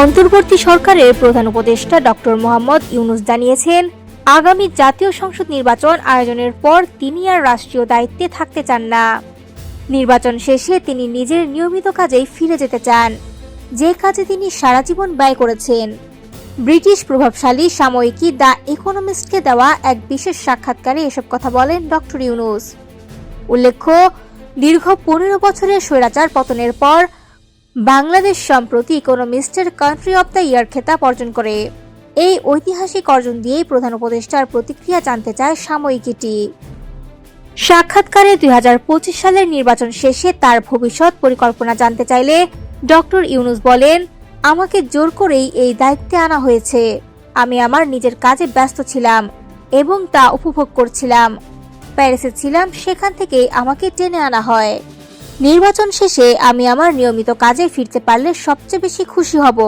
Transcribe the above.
অন্তর্বর্তী সরকারের প্রধান উপদেষ্টা ডক্টর মোহাম্মদ ইউনুস জানিয়েছেন, আগামী জাতীয় সংসদ নির্বাচন আয়োজনের পর তিনি আর রাষ্ট্রীয় দায়িত্বে থাকতে চান না। নির্বাচন শেষে তিনি নিজের নিয়মিত কাজেই ফিরে যেতে চান। যে কাজে তিনি সারা জীবন ব্যয় করেছেন। ব্রিটিশ প্রভাবশালী সাময়িকী দ্য ইকোনমিস্টকে দেওয়া এক বিশেষ সাক্ষাৎকারে এসব কথা বলেন ডক্টর ইউনুস। উল্লেখ্য, দীর্ঘ পনেরো বছরের স্বৈরাচার পতনের পর বাংলাদেশ সম্প্রতি ইকোনমিস্টের কান্ট্রি অব দ্য ইয়ার খেতাব অর্জন করে। এই ঐতিহাসিক অর্জন দিয়েই প্রধান উপদেষ্টার প্রতিক্রিয়া জানতে চায় সাময়িকীটি সাক্ষাৎকারে দুই হাজার পঁচিশ সালের নির্বাচন শেষে তার ভবিষ্যৎ পরিকল্পনা জানতে চাইলে ডক্টর ইউনুস বলেন, আমাকে জোর করেই এই দায়িত্বে আনা হয়েছে। আমি আমার নিজের কাজে ব্যস্ত ছিলাম এবং তা উপভোগ করছিলাম। প্যারিসে ছিলাম, সেখান থেকেই আমাকে টেনে আনা হয়। নির্বাচন শেষে আমি আমার নিয়মিত কাজে ফিরতে পারলে সবচেয়ে বেশি খুশি হব।